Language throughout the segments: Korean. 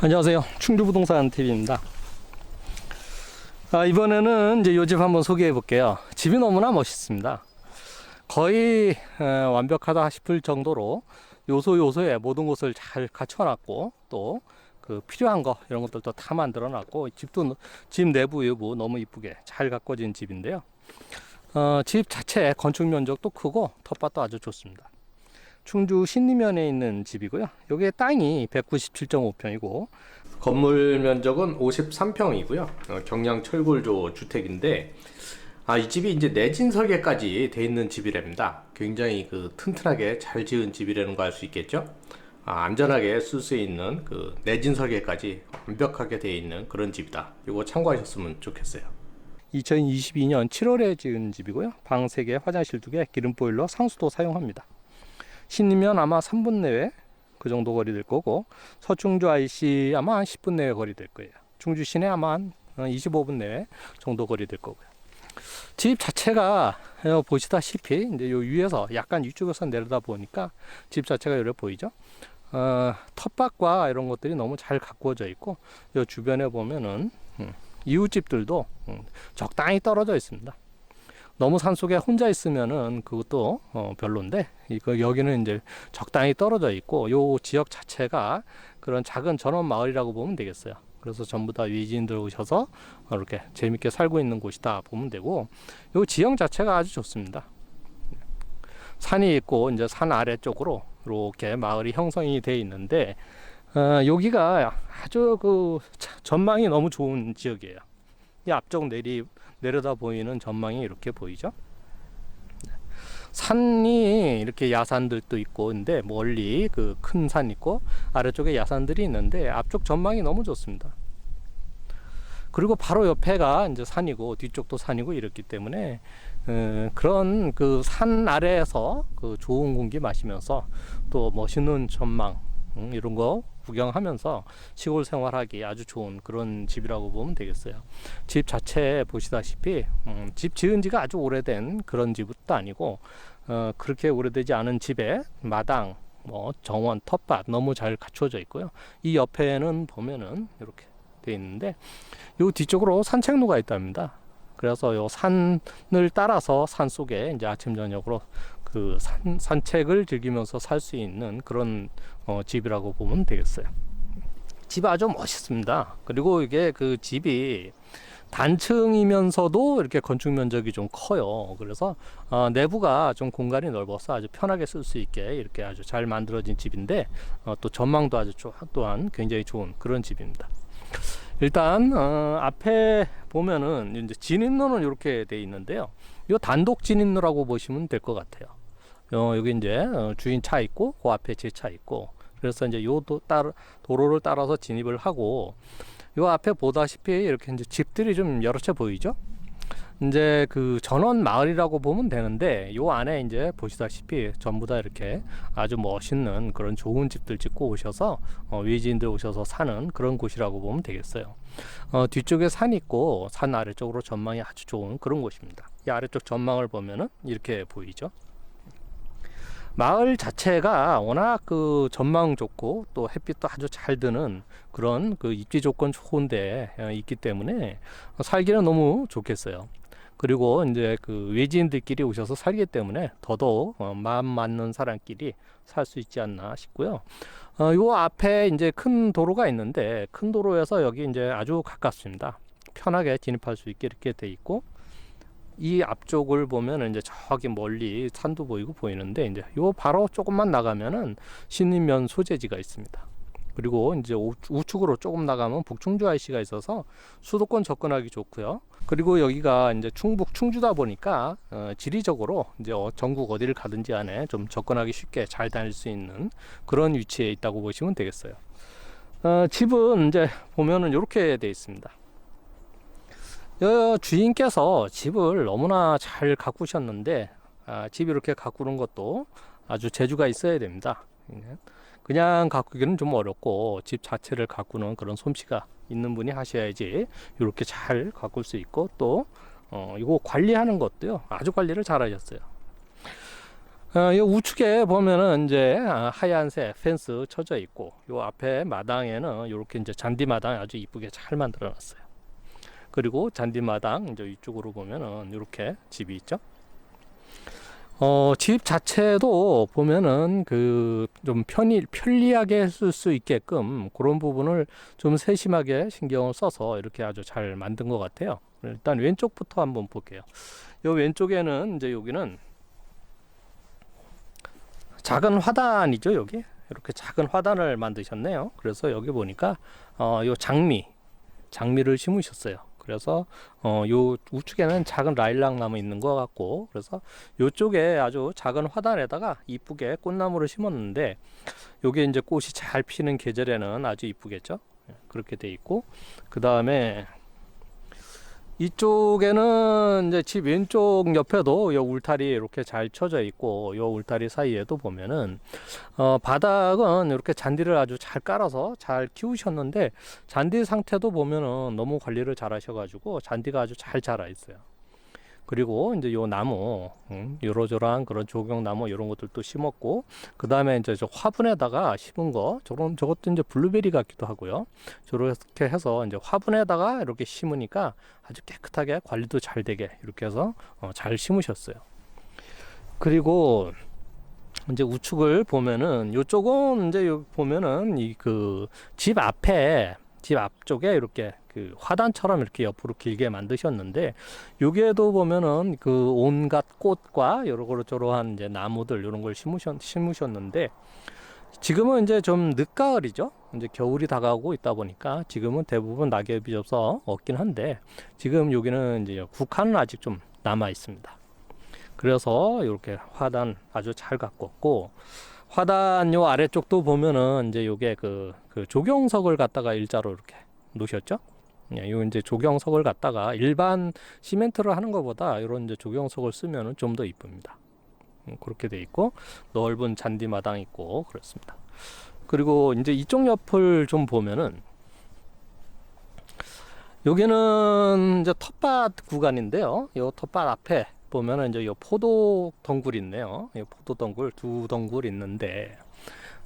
안녕하세요. 충주부동산 TV입니다. 아, 이번에는 이제 요 집 한번 소개해 볼게요. 집이 너무나 멋있습니다. 거의 에, 완벽하다 싶을 정도로 요소 요소에 모든 것을 잘 갖춰놨고 또 그 필요한 거 이런 것들도 다 만들어놨고 집도 집 내부 외부 너무 이쁘게 잘 가꿔진 집인데요. 어, 집 자체 건축 면적도 크고 텃밭도 아주 좋습니다. 충주 신리면에 있는 집이고요. 여기에 땅이 197.5평이고 건물 면적은 53평이고요. 경량 철골조 주택인데 아, 이 집이 이제 내진 설계까지 돼 있는 집이랍니다. 굉장히 그 튼튼하게 잘 지은 집이라는 거 알 수 있겠죠? 아, 안전하게 쓸 수 있는 그 내진 설계까지 완벽하게 돼 있는 그런 집이다. 이거 참고하셨으면 좋겠어요. 2022년 7월에 지은 집이고요. 방 3개, 화장실 2개, 기름 보일러, 상수도 사용합니다. 신이면 아마 3분 내외 그 정도 거리 될 거고 서충주 IC 아마 한 10분 내외 거리 될 거예요. 충주 시내 아마 한 25분 내외 정도 거리 될 거고요. 집 자체가 어, 보시다시피 이제 요 위에서 약간 이쪽에서 내려다 보니까 집 자체가 이렇게 보이죠. 어, 텃밭과 이런 것들이 너무 잘 가꾸어져 있고 요 주변에 보면은 음, 이웃집들도 음, 적당히 떨어져 있습니다. 너무 산속에 혼자 있으면은 그것도 어, 별론데 이거 여기는 이제 적당히 떨어져 있고 요 지역 자체가 그런 작은 전원 마을이라고 보면 되겠어요. 그래서 전부 다 외지인들 오셔서 이렇게 재밌게 살고 있는 곳이다 보면 되고 요 지형 자체가 아주 좋습니다. 산이 있고 이제 산 아래쪽으로 이렇게 마을이 형성이 돼 있는데 어, 여기가 아주 그 차- 전망이 너무 좋은 지역이에요. 이 앞쪽 내리 내려다 보이는 전망이 이렇게 보이죠. 산이 이렇게 야산들도 있고 근데 멀리 그 큰 산 있고 아래쪽에 야산들이 있는데 앞쪽 전망이 너무 좋습니다. 그리고 바로 옆에가 이제 산이고 뒤쪽도 산이고 이렇기 때문에 어, 그런 그 산 아래에서 그 좋은 공기 마시면서 또 멋있는 전망 음, 이런 거 구경하면서 시골 생활하기 아주 좋은 그런 집이라고 보면 되겠어요. 집 자체 보시다시피 음, 집 지은 지가 아주 오래된 그런 집도 아니고 어, 그렇게 오래되지 않은 집에 마당 뭐 정원 텃밭 너무 잘 갖춰져 있고요. 이 옆에는 보면은 이렇게 돼 있는데 요 뒤쪽으로 산책로가 있답니다. 그래서 요 산을 따라서 산 속에 이제 아침 저녁으로 그 산, 산책을 즐기면서 살 수 있는 그런 어, 집이라고 보면 되겠어요. 집 아주 멋있습니다. 그리고 이게 그 집이 단층이면서도 이렇게 건축 면적이 좀 커요. 그래서 어, 내부가 좀 공간이 넓어서 아주 편하게 쓸 수 있게 이렇게 아주 잘 만들어진 집인데 어, 또 전망도 아주 조, 또한 굉장히 좋은 그런 집입니다. 일단 어, 앞에 보면은 이제 진입로는 이렇게 돼 있는데요. 이 단독 진입로라고 보시면 될 것 같아요. 어, 여기 이제 어, 주인 차 있고 그 앞에 제 차 있고 그래서 이제 요 도, 따라, 도로를 따라서 진입을 하고 요 앞에 보다시피 이렇게 이제 집들이 좀 여러 채 보이죠? 이제 그 전원 마을이라고 보면 되는데 요 안에 이제 보시다시피 전부 다 이렇게 아주 멋있는 그런 좋은 집들 짓고 오셔서 어, 외지인들 오셔서 사는 그런 곳이라고 보면 되겠어요. 어, 뒤쪽에 산 있고 산 아래쪽으로 전망이 아주 좋은 그런 곳입니다. 이 아래쪽 전망을 보면은 이렇게 보이죠. 마을 자체가 워낙 그 전망 좋고 또 햇빛도 아주 잘 드는 그런 그 입지 조건 좋은데 어, 있기 때문에 살기는 너무 좋겠어요. 그리고 이제 그 외지인들끼리 오셔서 살기 때문에 더더욱 어, 마음 맞는 사람끼리 살 수 있지 않나 싶고요. 어, 요 앞에 이제 큰 도로가 있는데 큰 도로에서 여기 이제 아주 가깝습니다. 편하게 진입할 수 있게 이렇게 돼 있고 이 앞쪽을 보면 이제 저기 멀리 산도 보이고 보이는데 이제 요 바로 조금만 나가면은 신림면 소재지가 있습니다. 그리고 이제 우- 우측으로 조금 나가면 북충주 IC가 있어서 수도권 접근하기 좋고요. 그리고 여기가 이제 충북 충주다 보니까 어, 지리적으로 이제 어, 전국 어디를 가든지 안에 좀 접근하기 쉽게 잘 다닐 수 있는 그런 위치에 있다고 보시면 되겠어요. 어, 집은 이제 보면은 이렇게 돼 있습니다. 여 주인께서 집을 너무나 잘 가꾸셨는데 아, 집 이렇게 가꾸는 것도 아주 재주가 있어야 됩니다. 예. 그냥 가꾸기는 좀 어렵고 집 자체를 가꾸는 그런 솜씨가 있는 분이 하셔야지 이렇게 잘 가꿀 수 있고 또 어, 이거 관리하는 것도요 아주 관리를 잘 하셨어요. 어, 이 우측에 보면은 이제 아, 하얀색 펜스 쳐져 있고 요 앞에 마당에는 이렇게 이제 잔디 마당 아주 이쁘게 잘 만들어 놨어요. 그리고 잔디 마당 이제 이쪽으로 보면은 이렇게 집이 있죠. 어, 집 자체도 보면은 그 좀 편리 편리하게 쓸 수 있게끔 그런 부분을 좀 세심하게 신경을 써서 이렇게 아주 잘 만든 것 같아요. 일단 왼쪽부터 한번 볼게요. 요 왼쪽에는 이제 여기는 작은 화단이죠, 여기. 이렇게 작은 화단을 만드셨네요. 그래서 여기 보니까 어, 요 장미, 장미를 심으셨어요. 그래서 어, 요 우측에는 작은 라일락 나무 있는 것 같고, 그래서 요쪽에 아주 작은 화단에다가 이쁘게 꽃나무를 심었는데, 요게 이제 꽃이 잘 피는 계절에는 아주 이쁘겠죠. 예, 그렇게 돼 있고, 그 다음에 이쪽에는 이제 집 왼쪽 옆에도 요 울타리 이렇게 잘 쳐져 있고 요 울타리 사이에도 보면은 어 바닥은 이렇게 잔디를 아주 잘 깔아서 잘 키우셨는데 잔디 상태도 보면은 너무 관리를 잘 하셔 가지고 잔디가 아주 잘 자라 있어요. 그리고 이제 요 나무, 음, 요러저러한 그런 조경나무 이런 것들도 심었고, 그 다음에 이제 저 화분에다가 심은 거, 저런 저것도 이제 블루베리 같기도 하고요. 저렇게 해서 이제 화분에다가 이렇게 심으니까 아주 깨끗하게 관리도 잘 되게 이렇게 해서 어, 잘 심으셨어요. 그리고 이제 우측을 보면은 요쪽은 이제 요 보면은 이 그 집 앞에 집 앞쪽에 이렇게 그 화단처럼 이렇게 옆으로 길게 만드셨는데 여기에도 보면은 그 온갖 꽃과 여러 저러한 이제 나무들 이런 걸 심으셨 심으셨는데 지금은 이제 좀 늦가을이죠. 이제 겨울이 다가오고 있다 보니까 지금은 대부분 낙엽이 져서 없긴 한데 지금 여기는 이제 국화는 아직 좀 남아 있습니다. 그래서 이렇게 화단 아주 잘 가꿨고 화단 요 아래쪽도 보면은 이제 요게 그, 그 조경석을 갖다가 일자로 이렇게 놓으셨죠? 예, 요 이제 조경석을 갖다가 일반 시멘트를 하는 것보다 이런 이제 조경석을 쓰면은 좀 더 이쁩니다. 음, 그렇게 돼 있고 넓은 잔디 마당 있고 그렇습니다. 그리고 이제 이쪽 옆을 좀 보면은 여기는 이제 텃밭 구간인데요. 요 텃밭 앞에 보면은 이제 요 포도 덩굴 있네요. 이 포도 덩굴 두 덩굴 있는데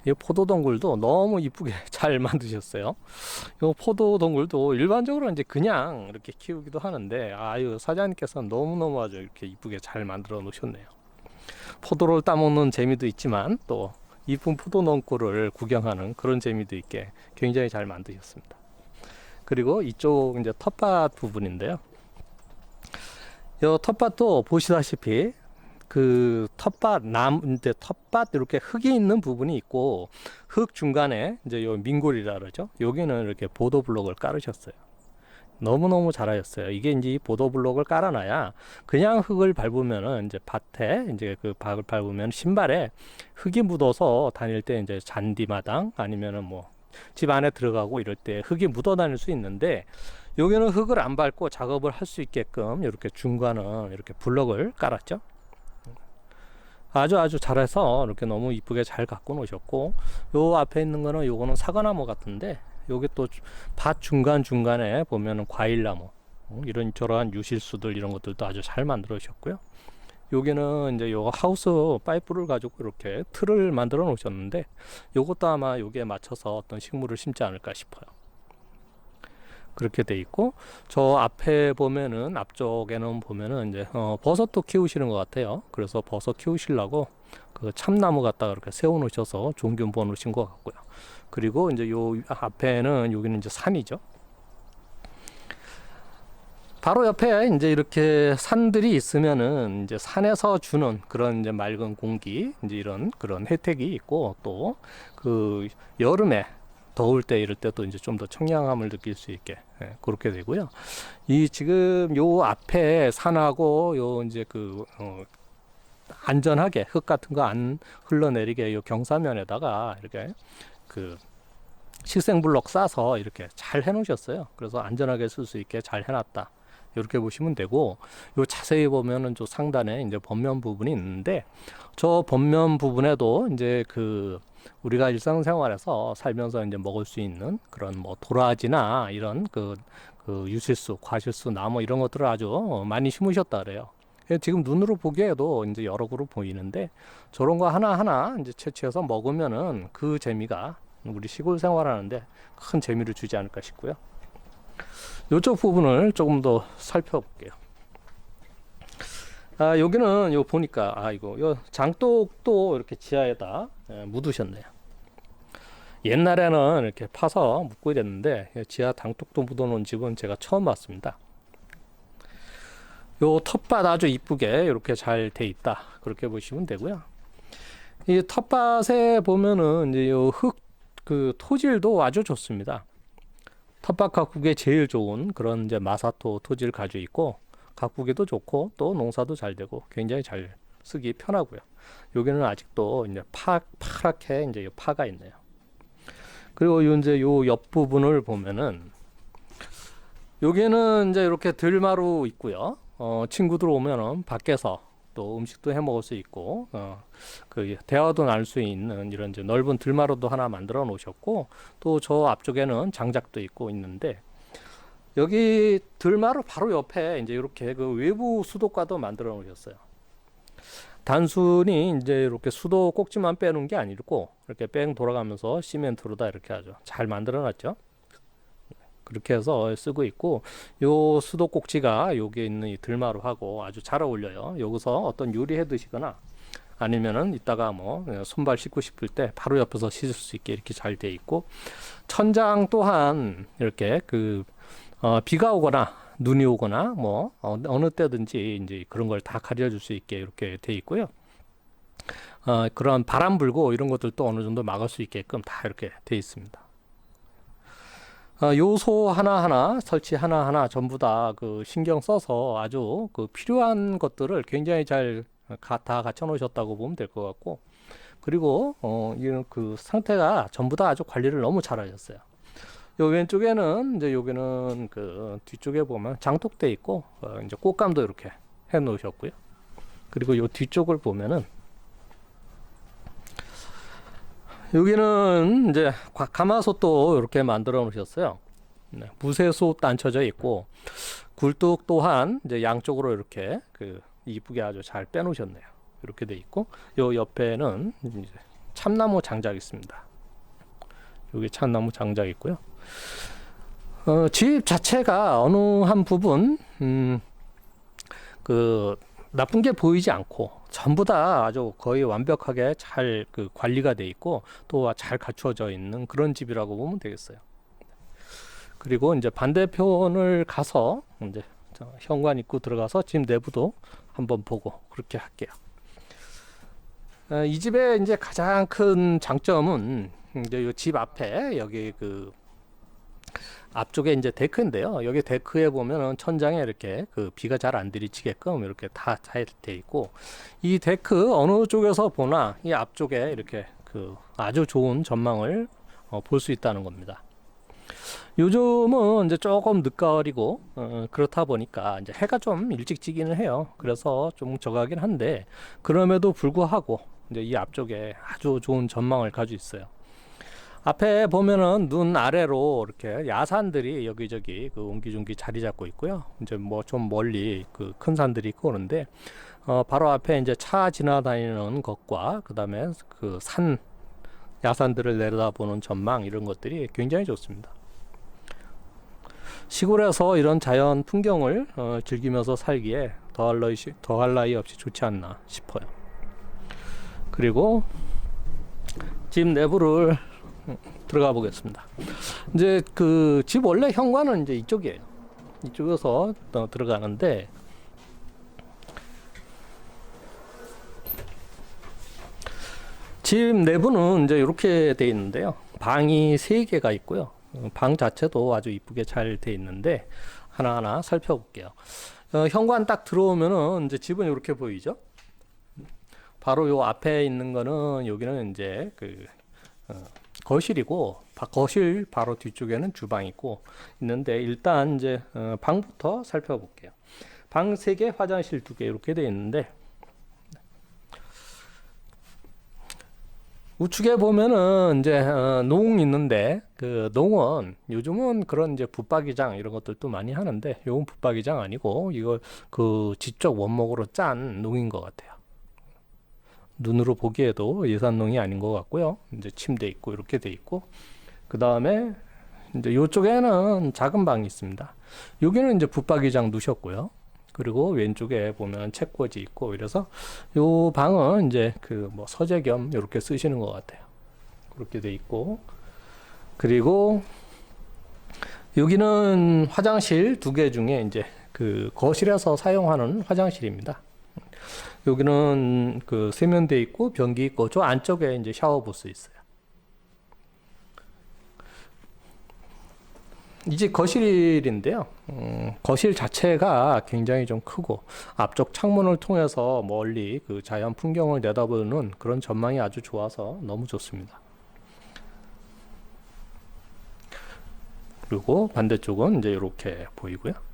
이 포도 덩굴도 너무 이쁘게 잘 만드셨어요. 이 포도 덩굴도 일반적으로 이제 그냥 이렇게 키우기도 하는데 아유 사장님께서 너무 너무 아주 이렇게 이쁘게 잘 만들어 놓으셨네요. 포도를 따먹는 재미도 있지만 또 이쁜 포도 덩굴을 구경하는 그런 재미도 있게 굉장히 잘 만드셨습니다. 그리고 이쪽 이제 텃밭 부분인데요. 요 텃밭도 보시다시피 그 텃밭 남 이제 텃밭 이렇게 흙이 있는 부분이 있고 흙 중간에 이제 요 민골이라 그러죠. 여기는 이렇게 보도 블록을 깔으셨어요. 너무너무 잘하셨어요. 이게 이제 이 보도 블록을 깔아놔야 그냥 흙을 밟으면은 이제 밭에 이제 그 밭을 밟으면 신발에 흙이 묻어서 다닐 때 이제 잔디마당 아니면은 뭐 집 안에 들어가고 이럴 때 흙이 묻어 다닐 수 있는데 여기는 흙을 안 밟고 작업을 할 수 있게끔 이렇게 중간은 이렇게 블럭을 깔았죠. 아주 아주 잘해서 이렇게 너무 이쁘게 잘 갖고 놓으셨고 요 앞에 있는 거는 요거는 사과나무 같은데 요게 또 밭 중간 중간에 보면은 과일나무 어, 이런 저러한 유실수들 이런 것들도 아주 잘 만들어 주셨고요. 여기는 이제 요 하우스 파이프를 가지고 이렇게 틀을 만들어 놓으셨는데 요것도 아마 여기에 맞춰서 어떤 식물을 심지 않을까 싶어요. 그렇게 돼 있고 저 앞에 보면은 앞쪽에는 보면은 이제 어, 버섯도 키우시는 것 같아요. 그래서 버섯 키우시려고 그 참나무 갖다가 이렇게 세워 놓으셔서 종균 보 놓으신 것 같고요. 그리고 이제 요 앞에는 여기는 이제 산이죠. 바로 옆에 이제 이렇게 산들이 있으면은 이제 산에서 주는 그런 이제 맑은 공기 이제 이런 그런 혜택이 있고 또 그 여름에 더울 때 이럴 때도 이제 좀 더 청량함을 느낄 수 있게 예, 그렇게 되고요. 이 지금 요 앞에 산하고 요 이제 그 어, 안전하게 흙 같은 거 안 흘러내리게 요 경사면에다가 이렇게 그 식생블럭 싸서 이렇게 잘 해놓으셨어요. 그래서 안전하게 쓸 수 있게 잘 해놨다. 이렇게 보시면 되고 요 자세히 보면은 저 상단에 이제 번면 부분이 있는데 저 번면 부분에도 이제 그 우리가 일상생활에서 살면서 이제 먹을 수 있는 그런 뭐 도라지나 이런 그, 그 유실수, 과실수, 나무 이런 것들을 아주 많이 심으셨다 그래요. 예, 지금 눈으로 보기에도 이제 여러 그룹 보이는데 저런 거 하나하나 이제 채취해서 먹으면은 그 재미가 우리 시골 생활하는데 큰 재미를 주지 않을까 싶고요. 이쪽 부분을 조금 더 살펴볼게요. 아, 여기는 요 보니까 아 이거 요 장독도 이렇게 지하에다 예, 묻으셨네요. 옛날에는 이렇게 파서 묻고 이랬는데 예, 지하 장독도 묻어놓은 집은 제가 처음 봤습니다. 요 텃밭 아주 이쁘게 이렇게 잘 돼 있다 그렇게 보시면 되고요. 이 텃밭에 보면은 이제 요흙 그 토질도 아주 좋습니다. 텃밭 가꾸기에 제일 좋은 그런 이제 마사토 토지를 가지고 있고 가꾸기도 좋고 또 농사도 잘 되고 굉장히 잘 쓰기 편하고요. 여기는 아직도 이제 파 파랗게 이제 요 파가 있네요. 그리고 요 이제 요 옆 부분을 보면은 여기는 이제 이렇게 들마루 있고요. 어, 친구들 오면은 밖에서 또 음식도 해 먹을 수 있고 어, 그 대화도 나눌 수 있는 이런 이제 넓은 들마루도 하나 만들어 놓으셨고 또 저 앞쪽에는 장작도 있고 있는데 여기 들마루 바로 옆에 이제 이렇게 그 외부 수도과도 만들어 놓으셨어요. 단순히 이제 이렇게 수도 꼭지만 빼놓은 게 아니고 이렇게 뺑 돌아가면서 시멘트로 다 이렇게 하죠. 잘 만들어 놨죠. 그렇게 해서 쓰고 있고 요 수도 꼭지가 여기에 있는 이 들마루하고 아주 잘 어울려요. 여기서 어떤 요리해 드시거나 아니면은 이따가 뭐 손발 씻고 싶을 때 바로 옆에서 씻을 수 있게 이렇게 잘 돼 있고 천장 또한 이렇게 그 어, 비가 오거나 눈이 오거나 뭐 어, 어느 때든지 이제 그런 걸 다 가려줄 수 있게 이렇게 돼 있고요. 어, 그런 바람 불고 이런 것들도 어느 정도 막을 수 있게끔 다 이렇게 돼 있습니다. 어, 요소 하나하나 설치 하나하나 전부 다 그 신경 써서 아주 그 필요한 것들을 굉장히 잘 다 갖춰 놓으셨다고 보면 될 것 같고 그리고 어 이런 그 상태가 전부 다 아주 관리를 너무 잘 하셨어요. 요 왼쪽에는 이제 여기는 그 뒤쪽에 보면 장독돼 있고 어 이제 꽃감도 이렇게 해 놓으셨고요. 그리고 요 뒤쪽을 보면은 여기는 이제 과- 가마솥도 이렇게 만들어 놓으셨어요. 네, 무쇠솥 앉혀져 있고 굴뚝 또한 이제 양쪽으로 이렇게 그 이쁘게 아주 잘 빼놓으셨네요. 이렇게 돼 있고 요 옆에는 이제 참나무 장작 있습니다. 여기 참나무 장작 있고요. 어, 집 자체가 어느 한 부분 음, 그 나쁜 게 보이지 않고 전부 다 아주 거의 완벽하게 잘 그 관리가 돼 있고 또 잘 갖추어져 있는 그런 집이라고 보면 되겠어요. 그리고 이제 반대편을 가서 이제 저 현관 입구 들어가서 집 내부도 한번 보고 그렇게 할게요. 어, 이 집의 이제 가장 큰 장점은 이제 이 집 앞에 여기 그 앞쪽에 이제 데크인데요. 여기 데크에 보면은 천장에 이렇게 그 비가 잘 안 들이치게끔 이렇게 다 잘 돼 있고 이 데크 어느 쪽에서 보나 이 앞쪽에 이렇게 그 아주 좋은 전망을 어, 볼 수 있다는 겁니다. 요즘은 이제 조금 늦가을이고 어, 그렇다 보니까 이제 해가 좀 일찍 지기는 해요. 그래서 좀 저가긴 한데 그럼에도 불구하고 이제 이 앞쪽에 아주 좋은 전망을 가지고 있어요. 앞에 보면은 눈 아래로 이렇게 야산들이 여기저기 그 옹기종기 자리 잡고 있고요. 이제 뭐 좀 멀리 그 큰 산들이 있고 그런데 어 바로 앞에 이제 차 지나다니는 것과 그다음에 그 산 야산들을 내려다보는 전망 이런 것들이 굉장히 좋습니다. 시골에서 이런 자연 풍경을 어, 즐기면서 살기에 더할 나위, 더할 나위 없이 좋지 않나 싶어요. 그리고 집 내부를 들어가 보겠습니다. 이제 그 집 원래 현관은 이제 이쪽이에요. 이쪽에서 어, 들어가는데 집 내부는 이제 이렇게 돼 있는데요. 방이 세 개가 있고요. 어, 방 자체도 아주 이쁘게 잘 돼 있는데 하나하나 살펴볼게요. 어, 현관 딱 들어오면은 이제 집은 이렇게 보이죠. 바로 요 앞에 있는 거는 여기는 이제 그 어, 거실이고 바- 거실 바로 뒤쪽에는 주방 있고 있는데 일단 이제 어, 방부터 살펴볼게요. 방세 개, 화장실 두개 이렇게 돼 있는데 우측에 보면은 이제 어, 농 있는데 그 농은 요즘은 그런 이제 붙박이장 이런 것들도 많이 하는데 요건 붙박이장 아니고 이거 그 지적 원목으로 짠 농인 것 같아요. 눈으로 보기에도 예산농이 아닌 것 같고요. 이제 침대 있고 이렇게 돼 있고 그 다음에 이제 요쪽에는 작은 방이 있습니다. 여기는 이제 붙박이장 두셨고요. 그리고 왼쪽에 보면 책꽂이 있고 이래서 요 방은 이제 그 뭐 서재 겸 이렇게 쓰시는 것 같아요. 그렇게 돼 있고 그리고 여기는 화장실 두 개 중에 이제 그 거실에서 사용하는 화장실입니다. 여기는 그 세면대 있고 변기 있고 저 안쪽에 이제 샤워 부스 있어요. 이제 거실인데요. 음, 거실 자체가 굉장히 좀 크고 앞쪽 창문을 통해서 멀리 그 자연 풍경을 내다보는 그런 전망이 아주 좋아서 너무 좋습니다. 그리고 반대쪽은 이제 이렇게 보이고요. 음,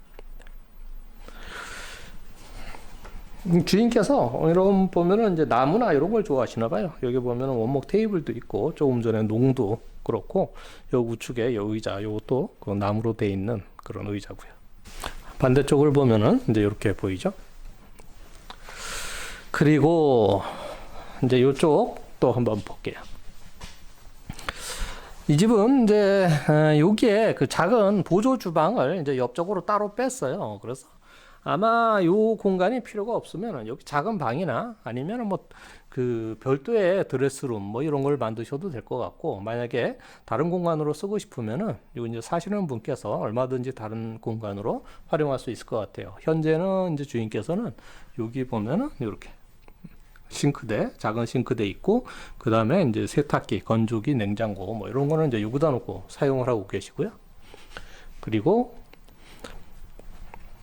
주인께서 이런 보면은 이제 나무나 이런 걸 좋아하시나 봐요. 여기 보면은 원목 테이블도 있고 조금 전에 농도 그렇고 요 우측에 요 의자 요것도 그 나무로 돼 있는 그런 의자고요. 반대쪽을 보면은 이제 이렇게 보이죠. 그리고 이제 요쪽 또 한번 볼게요. 이 집은 이제 어, 여기에 그 작은 보조 주방을 이제 옆쪽으로 따로 뺐어요. 그래서 아마 요 공간이 필요가 없으면 여기 작은 방이나 아니면 뭐 그 별도의 드레스룸 뭐 이런 걸 만드셔도 될 것 같고 만약에 다른 공간으로 쓰고 싶으면은 요 이제 사시는 분께서 얼마든지 다른 공간으로 활용할 수 있을 것 같아요. 현재는 이제 주인께서는 여기 보면은 이렇게 싱크대, 작은 싱크대 있고, 그 다음에 이제 세탁기, 건조기, 냉장고, 뭐 이런 거는 이제 여기다 놓고 사용을 하고 계시고요. 그리고,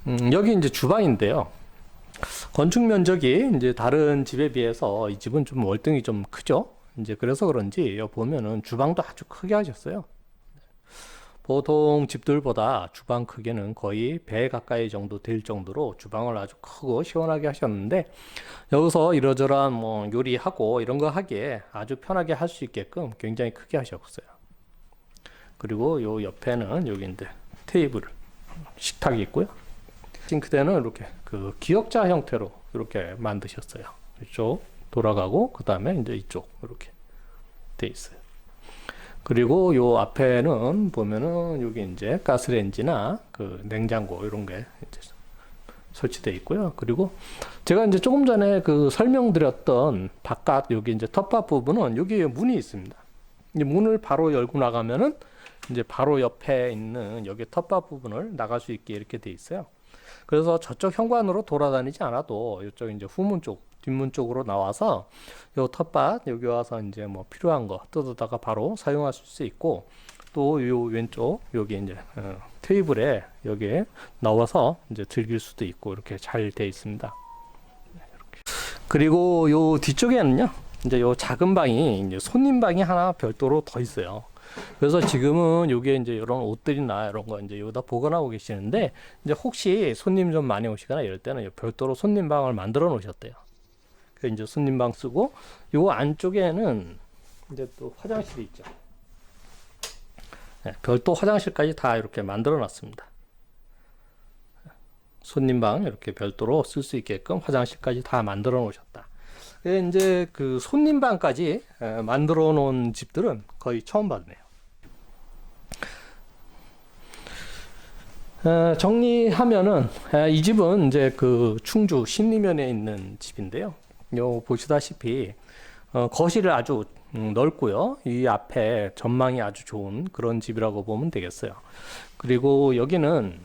음, 여기 이제 주방인데요. 건축 면적이 이제 다른 집에 비해서 이 집은 좀 월등히 좀 크죠. 이제 그래서 그런지 여기 보면은 주방도 아주 크게 하셨어요. 보통 집들보다 주방 크기는 거의 배 가까이 정도 될 정도로 주방을 아주 크고 시원하게 하셨는데 여기서 이러저러한 뭐 요리하고 이런 거 하기에 아주 편하게 할 수 있게끔 굉장히 크게 하셨어요. 그리고 요 옆에는 여기 이제 테이블, 식탁이 있고요. 싱크대는 이렇게 그 기역자 형태로 이렇게 만드셨어요. 이쪽 돌아가고 그 다음에 이제 이쪽 이렇게 돼 있어요. 그리고 요 앞에는 보면은 여기 이제 가스레인지나 그 냉장고 이런 게 이제 설치되어 있고요. 그리고 제가 이제 조금 전에 그 설명드렸던 바깥 여기 이제 텃밭 부분은 여기 문이 있습니다. 이 문을 바로 열고 나가면은 이제 바로 옆에 있는 여기 텃밭 부분을 나갈 수 있게 이렇게 돼 있어요. 그래서 저쪽 현관으로 돌아다니지 않아도 이쪽 이제 후문 쪽, 뒷문 쪽으로 나와서 요 텃밭 여기 와서 이제 뭐 필요한 거 뜯어다가 바로 사용하실 수 있고 또 요 왼쪽 여기 이제 어, 테이블에 여기에 나와서 이제 즐길 수도 있고 이렇게 잘 돼 있습니다. 이렇게. 그리고 요 뒤쪽에는요. 이제 요 작은 방이 이제 손님 방이 하나 별도로 더 있어요. 그래서 지금은 요게 이제 이런 옷들이나 이런 거 이제 여기다 보관하고 계시는데 이제 혹시 손님 좀 많이 오시거나 이럴 때는 별도로 손님 방을 만들어 놓으셨대요. 그 이제 손님 방 쓰고 요 안쪽에는 이제 또 화장실이 있죠. 네, 별도 화장실까지 다 이렇게 만들어 놨습니다. 손님 방 이렇게 별도로 쓸 수 있게끔 화장실까지 다 만들어 놓으셨다. 예, 이제 그 손님 방까지 에, 만들어 놓은 집들은 거의 처음 봤네요. 정리하면은 에, 이 집은 이제 그 충주 신리면에 있는 집인데요. 요 보시다시피 어, 거실을 아주 음, 넓고요. 이 앞에 전망이 아주 좋은 그런 집이라고 보면 되겠어요. 그리고 여기는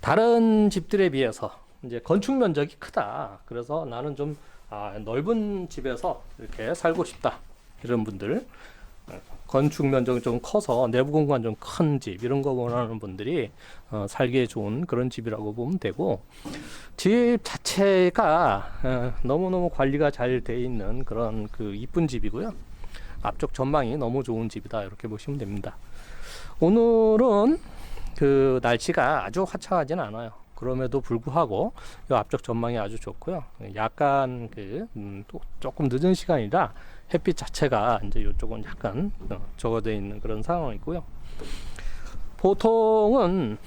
다른 집들에 비해서 이제 건축 면적이 크다. 그래서 나는 좀 아, 넓은 집에서 이렇게 살고 싶다. 이런 분들 어, 건축 면적이 좀 커서 내부 공간 좀 큰 집 이런 거 원하는 분들이 어, 살기에 좋은 그런 집이라고 보면 되고 집 자체가 어, 너무너무 관리가 잘 돼 있는 그런 그 이쁜 집이고요. 앞쪽 전망이 너무 좋은 집이다 이렇게 보시면 됩니다. 오늘은 그 날씨가 아주 화창하진 않아요. 그럼에도 불구하고 이 앞쪽 전망이 아주 좋고요. 약간 그 음, 또 조금 늦은 시간이라 햇빛 자체가 이제 이쪽은 약간 어, 적어져 있는 그런 상황이고요. 보통은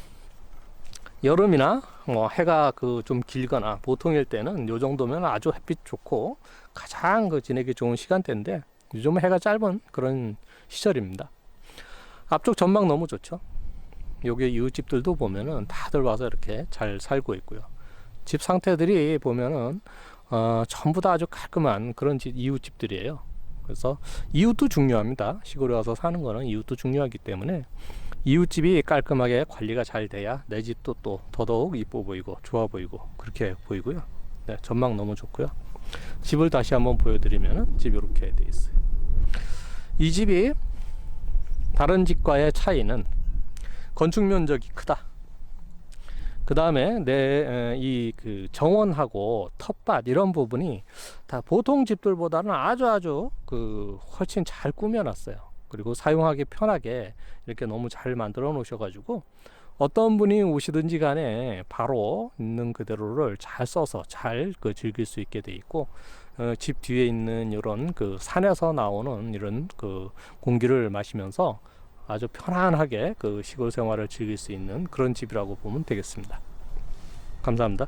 여름이나 뭐 해가 그 좀 길거나 보통일 때는 요 정도면 아주 햇빛 좋고 가장 그 지내기 좋은 시간대인데 요즘 해가 짧은 그런 시절입니다. 앞쪽 전망 너무 좋죠. 여기 이웃집들도 보면은 다들 와서 이렇게 잘 살고 있고요. 집 상태들이 보면은 어, 전부 다 아주 깔끔한 그런 집, 이웃집들이에요. 그래서 이웃도 중요합니다. 시골에 와서 사는 거는 이웃도 중요하기 때문에 이웃집이 깔끔하게 관리가 잘 돼야 내 집도 또 더더욱 이뻐 보이고 좋아 보이고 그렇게 보이고요. 네, 전망 너무 좋고요. 집을 다시 한번 보여드리면 집 이렇게 돼 있어요. 이 집이 다른 집과의 차이는 건축 면적이 크다. 그 다음에 내 이 그 정원하고 텃밭 이런 부분이 다 보통 집들보다는 아주 아주 그 훨씬 잘 꾸며놨어요. 그리고 사용하기 편하게 이렇게 너무 잘 만들어 놓으셔가지고 어떤 분이 오시든지 간에 바로 있는 그대로를 잘 써서 잘 그 즐길 수 있게 돼 있고 어, 집 뒤에 있는 이런 그 산에서 나오는 이런 그 공기를 마시면서 아주 편안하게 그 시골 생활을 즐길 수 있는 그런 집이라고 보면 되겠습니다. 감사합니다.